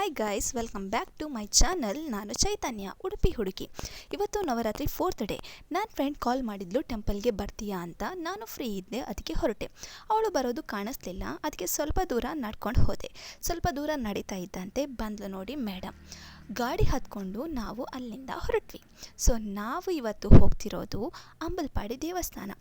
Hi guys welcome back to my channel ನಾನು ಚೈತನ್ಯ, ಉಡುಪಿ ಹುಡುಗಿ. ಇವತ್ತು ನವರಾತ್ರಿ ಫೋರ್ತ್ ಡೇ ನನ್ನ ಫ್ರೆಂಡ್ ಕಾಲ್ ಮಾಡಿದ್ಲು ಟೆಂಪಲ್ಗೆ ಬರ್ತೀಯಾ ಅಂತ. ನಾನು ಫ್ರೀ ಇದ್ದೆ, ಅದಕ್ಕೆ ಹೊರಟೆ. ಅವಳು ಬರೋದು ಕಾಣಿಸ್ಲಿಲ್ಲ, ಅದಕ್ಕೆ ಸ್ವಲ್ಪ ದೂರ ನಡ್ಕೊಂಡು ಹೋದೆ. ಸ್ವಲ್ಪ ದೂರ ನಡೀತಾ ಇದ್ದಂತೆ ಬಂದ್ಲು ನೋಡಿ ಮೇಡಮ್ ಗಾಡಿ ಹತ್ಕೊಂಡು ನಾವು ಅಲ್ಲಿಂದ ಹೊರಟ್ವಿ. ಸೊ ನಾವು ಇವತ್ತು ಹೋಗ್ತಿರೋದು ಅಂಬಲ್ಪಾಡಿ ದೇವಸ್ಥಾನ.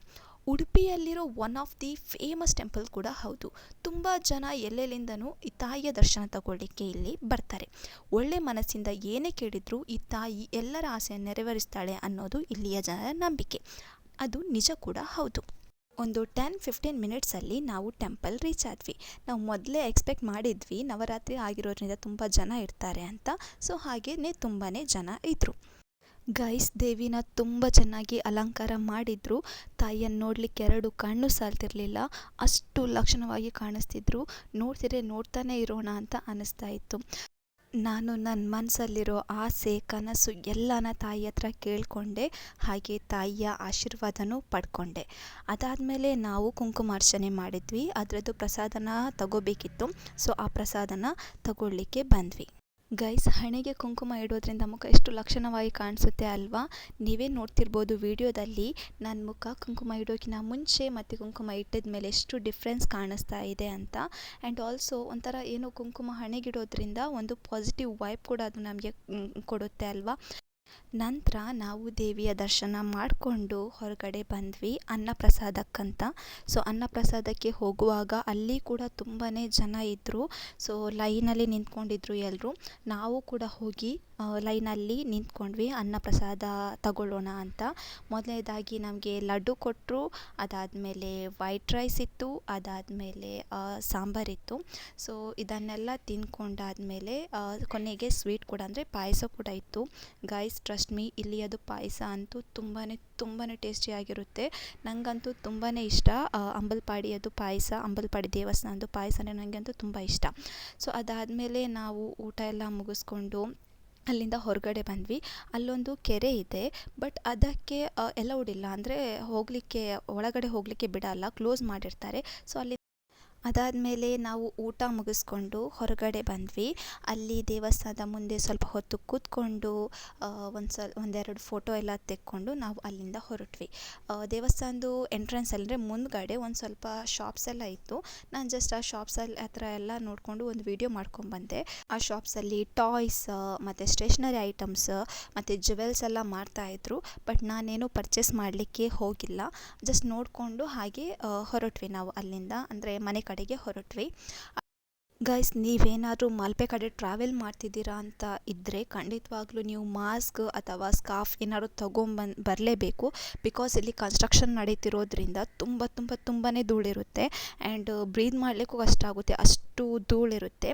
ಉಡುಪಿಯಲ್ಲಿರೋ one of the famous temple ಕೂಡ ಹೌದು. ತುಂಬ ಜನ ಎಲ್ಲೆಲ್ಲಿಂದನೂ ಈ ತಾಯಿಯ ದರ್ಶನ ತಗೊಳ್ಳಿಕ್ಕೆ ಇಲ್ಲಿ ಬರ್ತಾರೆ. ಒಳ್ಳೆ ಮನಸ್ಸಿಂದ ಏನೇ ಕೇಳಿದರೂ ಈ ತಾಯಿ ಎಲ್ಲರ ಆಸೆಯನ್ನು ನೆರವೇರಿಸ್ತಾಳೆ ಅನ್ನೋದು ಇಲ್ಲಿಯ ಜನರ ನಂಬಿಕೆ. ಅದು ನಿಜ ಕೂಡ ಹೌದು. ಒಂದು ಟೆನ್ ಫಿಫ್ಟೀನ್ ಮಿನಿಟ್ಸಲ್ಲಿ ನಾವು ಟೆಂಪಲ್ ರೀಚ್ ಆದ್ವಿ. ನಾವು ಮೊದಲೇ ಎಕ್ಸ್ಪೆಕ್ಟ್ ಮಾಡಿದ್ವಿ ನವರಾತ್ರಿ ಆಗಿರೋದ್ರಿಂದ ತುಂಬ ಜನ ಇರ್ತಾರೆ ಅಂತ. ಸೊ ಹಾಗೆಯೇ ತುಂಬಾ ಜನ ಇದ್ದರು ಗೈಸ್, ದೇವಿನ ತುಂಬ ಚೆನ್ನಾಗಿ ಅಲಂಕಾರ ಮಾಡಿದ್ರು. ತಾಯಿಯನ್ನು ನೋಡಲಿಕ್ಕೆ ಎರಡು ಕಣ್ಣು ಸಾಲ್ತಿರಲಿಲ್ಲ. ಅಷ್ಟು ಲಕ್ಷಣವಾಗಿ ಕಾಣಿಸ್ತಿದ್ರು. ನೋಡ್ತಿದ್ರೆ ನೋಡ್ತಾನೆ ಇರೋಣ ಅಂತ ಅನಿಸ್ತಾ ಇತ್ತು. ನಾನು ನನ್ನ ಮನಸ್ಸಲ್ಲಿರೋ ಆಸೆ, ಕನಸು ಎಲ್ಲನ ತಾಯಿ ಹತ್ರ ಕೇಳಿಕೊಂಡೆ. ಹಾಗೆ ತಾಯಿಯ ಆಶೀರ್ವಾದನೂ ಪಡ್ಕೊಂಡೆ. ಅದಾದಮೇಲೆ ನಾವು ಕುಂಕುಮಾರ್ಚನೆ ಮಾಡಿದ್ವಿ. ಅದರದ್ದು ಪ್ರಸಾದನ ತಗೋಬೇಕಿತ್ತು. ಸೊ, ಆ ಪ್ರಸಾದನ ತಗೊಳ್ಳಿಕ್ಕೆ ಬಂದ್ವಿ. ಗೈಸ್, ಹಣೆಗೆ ಕುಂಕುಮ ಇಡೋದ್ರಿಂದ ಮುಖ ಎಷ್ಟು ಲಕ್ಷಣವಾಗಿ ಕಾಣಿಸುತ್ತೆ ಅಲ್ವಾ? ನೀವೇ ನೋಡ್ತಿರ್ಬೋದು ವಿಡಿಯೋದಲ್ಲಿ. ನನ್ನ ಮುಖ ಕುಂಕುಮ ಇಡೋಕ್ಕಿಂತ ಮುಂಚೆ ಮತ್ತು ಕುಂಕುಮ ಇಟ್ಟಿದ ಮೇಲೆ ಎಷ್ಟು ಡಿಫ್ರೆನ್ಸ್ ಕಾಣಿಸ್ತಾ ಇದೆ ಅಂತ. ಆ್ಯಂಡ್ ಆಲ್ಸೋ ಒಂಥರ ಏನು ಕುಂಕುಮ ಹಣೆಗಿಡೋದ್ರಿಂದ ಒಂದು ಪಾಸಿಟಿವ್ ವೈಬ್ ಕೂಡ ಅದು ನಮಗೆ ಕೊಡುತ್ತೆ ಅಲ್ವಾ? ನಂತರ ನಾವು ದೇವಿಯ ದರ್ಶನ ಮಾಡಿಕೊಂಡು ಹೊರಗಡೆ ಬಂದ್ವಿ ಅನ್ನಪ್ರಸಾದಕ್ಕಂತ. ಸೊ ಅನ್ನಪ್ರಸಾದಕ್ಕೆ ಹೋಗುವಾಗ ಅಲ್ಲಿ ಕೂಡ ತುಂಬಾ ಜನ ಇದ್ದರು ಸೊ ಲೈನಲ್ಲಿ ನಿಂತ್ಕೊಂಡಿದ್ರು ಎಲ್ಲರೂ ನಾವು ಕೂಡ ಹೋಗಿ ಲೈನಲ್ಲಿ ನಿಂತ್ಕೊಂಡ್ವಿ ಅನ್ನಪ್ರಸಾದ ತಗೊಳ್ಳೋಣ ಅಂತ. ಮೊದಲನೇದಾಗಿ ನಮಗೆ ಲಡ್ಡು ಕೊಟ್ಟರು ಅದಾದಮೇಲೆ ವೈಟ್ ರೈಸ್ ಇತ್ತು, ಅದಾದಮೇಲೆ ಸಾಂಬಾರಿತ್ತು ಸೊ, ಇದನ್ನೆಲ್ಲ ತಿಂದ್ಕೊಂಡಾದಮೇಲೆ ಕೊನೆಗೆ ಸ್ವೀಟ್ ಕೂಡ ಅಂದರೆ ಪಾಯಸ ಕೂಡ ಇತ್ತು. ಗೈಸ್ ಟ್ರಸ್ಟ್ ಮೀ ಇಲ್ಲಿ ಅದು ಪಾಯಸ ಅಂತೂ ತುಂಬಾ ತುಂಬಾ ಟೇಸ್ಟಿಯಾಗಿರುತ್ತೆ ನನಗಂತೂ ತುಂಬಾ ಇಷ್ಟ. ಅಂಬಲ್ಪಾಡಿ ಅದು ಪಾಯಸ, ಅಂಬಲ್ಪಾಡಿ ದೇವಸ್ಥಾನದ್ದು ಪಾಯಸ ನನಗೆ ನನಗಂತೂ ತುಂಬ ಇಷ್ಟ. ಸೊ, ಅದಾದಮೇಲೆ ನಾವು ಊಟ ಎಲ್ಲ ಮುಗಿಸ್ಕೊಂಡು ಅಲ್ಲಿಂದ ಹೊರಗಡೆ ಬಂದ್ವಿ. ಅಲ್ಲೊಂದು ಕೆರೆ ಇದೆ ಬಟ್ ಅದಕ್ಕೆ ಎಲೌಡ್ ಇಲ್ಲ. ಅಂದರೆ ಹೋಗಲಿಕ್ಕೆ, ಒಳಗಡೆ ಹೋಗಲಿಕ್ಕೆ ಬಿಡಲ್ಲ. ಕ್ಲೋಸ್ ಮಾಡಿರ್ತಾರೆ. ಸೊ ಅಲ್ಲಿ ಅದಾದಮೇಲೆ ನಾವು ಊಟ ಮುಗಿಸ್ಕೊಂಡು ಹೊರಗಡೆ ಬಂದ್ವಿ. ಅಲ್ಲಿ ದೇವಸ್ಥಾನದ ಮುಂದೆ ಸ್ವಲ್ಪ ಹೊತ್ತು ಕೂತ್ಕೊಂಡು ಒಂದು ಸಲ, ಒಂದೆರಡು ಫೋಟೋ ಎಲ್ಲ ತೆಕ್ಕೊಂಡು ನಾವು ಅಲ್ಲಿಂದ ಹೊರಟ್ವಿ. ದೇವಸ್ಥಾನದ್ದು ಎಂಟ್ರೆನ್ಸ್ ಅಂದರೆ ಮುಂದ್ಗಡೆ ಒಂದು ಸ್ವಲ್ಪ ಶಾಪ್ಸ್ ಎಲ್ಲ ಇತ್ತು. ನಾನು ಜಸ್ಟ್ ಆ ಶಾಪ್ಸಲ್ಲಿ ಹತ್ರ ಎಲ್ಲ ನೋಡಿಕೊಂಡು ಒಂದು ವೀಡಿಯೋ ಮಾಡ್ಕೊಂಡ್ಬಂದೆ ಆ ಶಾಪ್ಸಲ್ಲಿ ಟಾಯ್ಸ್ ಮತ್ತು ಸ್ಟೇಷ್ನರಿ ಐಟಮ್ಸ್ ಮತ್ತು ಜುವೆಲ್ಸ್ ಎಲ್ಲ ಮಾಡ್ತಾಯಿದ್ರು ಬಟ್ ನಾನೇನು ಪರ್ಚೇಸ್ ಮಾಡಲಿಕ್ಕೆ ಹೋಗಿಲ್ಲ. ಜಸ್ಟ್ ನೋಡಿಕೊಂಡು ಹಾಗೆ ಹೊರಟ್ವಿ ನಾವು ಅಲ್ಲಿಂದ. ಅಂದರೆ ಮನೆ ಕಡೆಗೆ ಹೊರಟ್ವಿ. ಗೈಸ್ ನೀವೇನಾದರೂ ಮಲ್ಪೆ ಕಡೆ ಟ್ರಾವೆಲ್ ಮಾಡ್ತಿದ್ದೀರಾ ಅಂತ ಇದ್ದರೆ ಖಂಡಿತವಾಗ್ಲೂ ನೀವು ಮಾಸ್ಕ್ ಅಥವಾ ಸ್ಕಾಫ್ ಏನಾದರೂ ತೊಗೊಂಬನ್ ಬರಲೇಬೇಕು. ಬಿಕಾಸ್ ಇಲ್ಲಿ ಕನ್ಸ್ಟ್ರಕ್ಷನ್ ನಡೀತಿರೋದ್ರಿಂದ ತುಂಬ ತುಂಬ ತುಂಬಾ ಧೂಳಿರುತ್ತೆ ಆ್ಯಂಡ್ ಬ್ರೀದ್ ಮಾಡಲಿಕ್ಕೂ ಕಷ್ಟ ಆಗುತ್ತೆ, ಅಷ್ಟು ಧೂಳಿರುತ್ತೆ.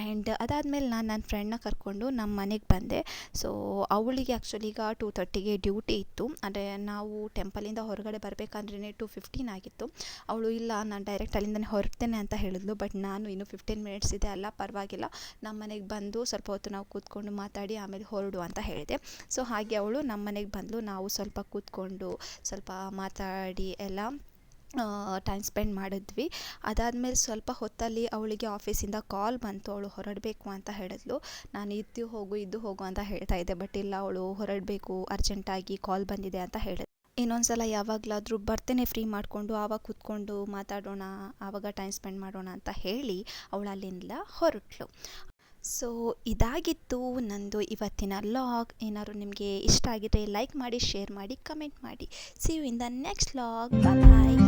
ಆ್ಯಂಡ್ ಅದಾದಮೇಲೆ ನಾನು ನನ್ನ ಫ್ರೆಂಡ್ನ ಕರ್ಕೊಂಡು ನಮ್ಮ ಮನೆಗೆ ಬಂದೆ. ಸೊ ಅವಳಿಗೆ ಆ್ಯಕ್ಚುಲಿ ಈಗ ಟೂ ತರ್ಟಿಗೆ ಡ್ಯೂಟಿ ಇತ್ತು. ಅಂದರೆ ನಾವು ಟೆಂಪಲಿಂದ ಹೊರಗಡೆ ಬರಬೇಕಂದ್ರೇ ಟೂ ಫಿಫ್ಟೀನ್ ಆಗಿತ್ತು. ಅವಳು, ಇಲ್ಲ, ನಾನು ಡೈರೆಕ್ಟ್ ಅಲ್ಲಿಂದನೇ ಹೊರಡ್ತೇನೆ ಅಂತ ಹೇಳಿದ್ಲು. ಬಟ್ ನಾನು ಇನ್ನೂ ಫಿಫ್ಟೀನ್ ಮಿನಿಟ್ಸ್ ಇದೆ ಅಲ್ಲ ಪರವಾಗಿಲ್ಲ. ನಮ್ಮ ಮನೆಗೆ ಬಂದು ಸ್ವಲ್ಪ ಹೊತ್ತು ನಾವು ಕೂತ್ಕೊಂಡು ಮಾತಾಡಿ ಆಮೇಲೆ ಹೊರಡು ಅಂತ ಹೇಳಿದೆ. ಸೊ, ಹಾಗೆ ಅವಳು ನಮ್ಮ ಮನೆಗೆ ಬಂದಳು ನಾವು ಸ್ವಲ್ಪ ಕೂತ್ಕೊಂಡು ಸ್ವಲ್ಪ ಮಾತಾಡಿ ಎಲ್ಲ ಟೈಮ್ ಸ್ಪೆಂಡ್ ಮಾಡಿದ್ವಿ. ಅದಾದಮೇಲೆ ಸ್ವಲ್ಪ ಹೊತ್ತಲ್ಲಿ ಅವಳಿಗೆ ಆಫೀಸಿಂದ ಕಾಲ್ ಬಂತು. ಅವಳು ಹೊರಡಬೇಕು ಅಂತ ಹೇಳಿದ್ಲು. ನಾನು ಇದ್ದು ಹೋಗು ಇದ್ದು ಹೋಗು ಅಂತ ಹೇಳ್ತಾ ಇದ್ದೆ. ಬಟ್ ಇಲ್ಲ, ಅವಳು ಹೊರಡಬೇಕು ಅರ್ಜೆಂಟಾಗಿ ಕಾಲ್ ಬಂದಿದೆ ಅಂತ ಹೇಳಿದ್ಲು. ಇನ್ನೊಂದು ಸಲ ಯಾವಾಗಲಾದರೂ ಬರ್ತೇನೆ ಫ್ರೀ ಮಾಡಿಕೊಂಡು ಆವಾಗ ಕೂತ್ಕೊಂಡು ಮಾತಾಡೋಣ, ಆವಾಗ ಟೈಮ್ ಸ್ಪೆಂಡ್ ಮಾಡೋಣ ಅಂತ ಹೇಳಿ ಅವಳು ಅಲ್ಲಿಂದ ಹೊರಟ್ಲು ಸೊ ಇದಾಗಿತ್ತು ನಂದು ಇವತ್ತಿನ ಲಾಗ್ ಏನಾದ್ರು ನಿಮಗೆ ಇಷ್ಟ ಆಗಿದ್ರೆ ಲೈಕ್ ಮಾಡಿ ಶೇರ್ ಮಾಡಿ ಕಮೆಂಟ್ ಮಾಡಿ. See you in the next vlog bye